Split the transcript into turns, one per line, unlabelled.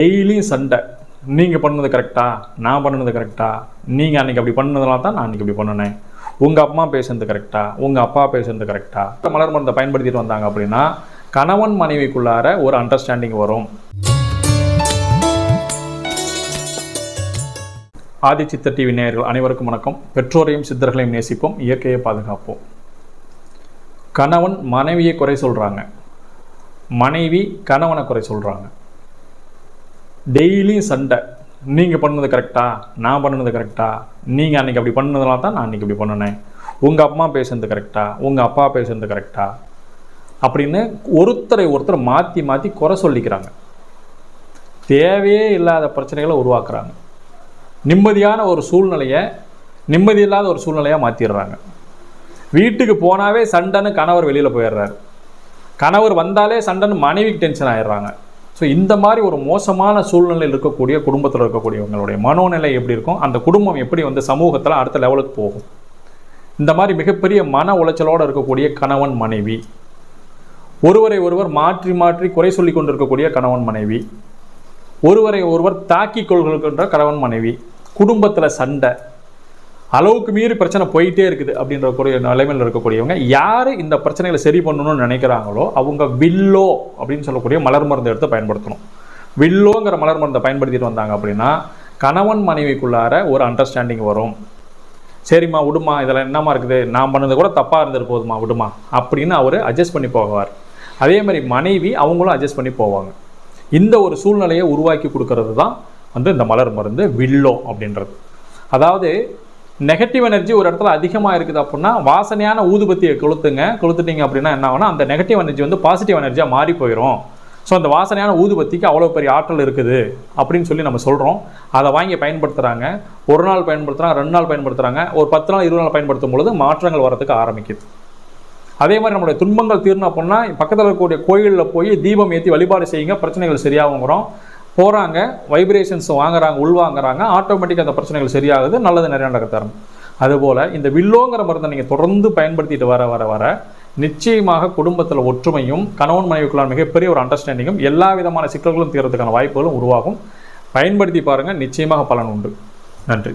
டெய்லியும் சண்டை. நீங்கள் பண்ணது கரெக்டா? நான் பண்ணது கரெக்டாக நீங்கள் அன்றைக்கி அப்படி பண்ணதுனால தான் நான் அன்றைக்கி அப்படி பண்ணினேன். உங்கள் அம்மா பேசுனது கரெக்டா? உங்கள் அப்பா பேசுனது கரெக்டாக மலர் மருந்தை பயன்படுத்திட்டு வந்தாங்க அப்படின்னா கணவன் மனைவிக்குள்ளார ஒரு அண்டர்ஸ்டாண்டிங் வரும். ஆதி டிவி நேயர்கள் அனைவருக்கும் வணக்கம். பெற்றோரையும் சித்தர்களையும் நேசிப்போம். இயற்கையை பாதுகாப்போம். கணவன் மனைவியை குறை சொல்கிறாங்க மனைவி கணவனை குறை சொல்கிறாங்க டெய்லியும் சண்டை. நீங்கள் பண்ணது கரெக்டாக நான் பண்ணது கரெக்டாக நீங்கள் அன்றைக்கி அப்படி பண்ணதுனால தான் நான் அன்றைக்கி அப்படி பண்ணினேன். உங்கள் அம்மா பேசுனது கரெக்டாக உங்கள் அப்பா பேசுனது கரெக்டாக அப்படின்னு ஒருத்தரை ஒருத்தர் மாற்றி மாற்றி குறை சொல்லிக்கிறாங்க. தேவையே இல்லாத பிரச்சனைகளை உருவாக்குறாங்க. நிம்மதியான ஒரு சூழ்நிலையை நிம்மதி இல்லாத ஒரு சூழ்நிலையாக மாற்றிடுறாங்க வீட்டுக்கு போனாவே சண்டைன்னு கணவர் வெளியில் போயிடுறாரு. கணவர் வந்தாலே சண்டைன்னு மனைவிக்கு டென்ஷன் ஆயிடுறாங்க. ஸோ இந்த மாதிரி ஒரு மோசமான சூழ்நிலையில் இருக்கக்கூடிய குடும்பத்தில் இருக்கக்கூடியவங்களுடைய மனோநிலை எப்படி இருக்கும்? அந்த குடும்பம் எப்படி வந்து சமூகத்தில் அடுத்த லெவலுக்கு போகும்? இந்த மாதிரி மிகப்பெரிய மன உளைச்சலோடு இருக்கக்கூடிய கணவன் மனைவி ஒருவரை ஒருவர் மாற்றி மாற்றி குறை சொல்லி கொண்டிருக்கக்கூடிய கணவன் மனைவி ஒருவரை ஒருவர் தாக்கி கொள்கின்ற கணவன் மனைவி குடும்பத்தில் சண்டை அளவுக்கு மீறி பிரச்சனை போயிட்டே இருக்குது அப்படின்ற கூடிய நிலைமையில் இருக்கக்கூடியவங்க யார் இந்த பிரச்சனைகளை சரி பண்ணணும்னு நினைக்கிறாங்களோ அவங்க வில்லோ அப்படின்னு சொல்லக்கூடிய மலர் மருந்து எடுத்து பயன்படுத்தணும். வில்லோங்கிற மலர் மருந்தை பயன்படுத்திட்டு வந்தாங்க அப்படின்னா கணவன் மனைவிக்குள்ளார ஒரு அண்டர்ஸ்டாண்டிங் வரும். சரிம்மா விடுமா இதெல்லாம் என்னம்மா இருக்குது? நான் பண்ணது கூட தப்பாக இருந்துட்டு போதுமா விடுமா அப்படின்னு அவர் அட்ஜஸ்ட் பண்ணி போவார். அதே மாதிரி மனைவி அவங்களும் அட்ஜஸ்ட் பண்ணி போவாங்க. இந்த ஒரு சூழ்நிலையை உருவாக்கி கொடுக்கறது தான் வந்து இந்த மலர் மருந்து வில்லோ அப்படின்றது. அதாவது நெகட்டிவ் எனர்ஜி ஒரு இடத்துல அதிகமாக இருக்குது அப்படின்னா வாசனையான ஊதுபத்தியை கொளுத்துங்க. கொளுத்துட்டீங்க அப்படின்னா என்ன ஆகும்னா அந்த நெகட்டிவ் எனர்ஜி வந்து பாசிட்டிவ் எனர்ஜியாக மாறி போயிடும் ஸோ அந்த வாசனையான ஊதுபத்திக்கு அவ்வளோ பெரிய ஆற்றல் இருக்குது அப்படின்னு சொல்லி நம்ம சொல்கிறோம் அதை வாங்கி பயன்படுத்துகிறாங்க ஒரு நாள் பயன்படுத்துகிறாங்க ரெண்டு நாள் பயன்படுத்துகிறாங்க ஒரு பத்து நாள் இருபது நாள் பயன்படுத்தும் பொழுது மாற்றங்கள் வரதுக்கு ஆரம்பிக்குது. அதே மாதிரி நம்மளுடைய துன்பங்கள் தீரணும் அப்படின்னா பக்கத்தில் இருக்கக்கூடிய கோயிலில் போய் தீபம் ஏற்றி வழிபாடு செய்யுங்க பிரச்சனைகள் சரியாகுங்கிறோம். போகிறாங்க வைப்ரேஷன்ஸ் வாங்குறாங்க உள்வாங்குறாங்க ஆட்டோமேட்டிக்காக அந்த பிரச்சனைகள் சரியாகுது நல்லது நிறைய நடக்க தரும். அதுபோல் இந்த வில்லோங்கிற மருந்தை நீங்கள் தொடர்ந்து பயன்படுத்திட்டு வர வர வர நிச்சயமாக குடும்பத்தில் ஒற்றுமையும் கணவன் மனைவிக்குள்ள மிகப்பெரிய ஒரு அண்டர்ஸ்டாண்டிங்கும் எல்லா விதமான சிக்கல்களும் தீர்றதுக்கான வாய்ப்புகளும் உருவாகும். பயன்படுத்தி பாருங்கள் நிச்சயமாக பலன் உண்டு. நன்றி.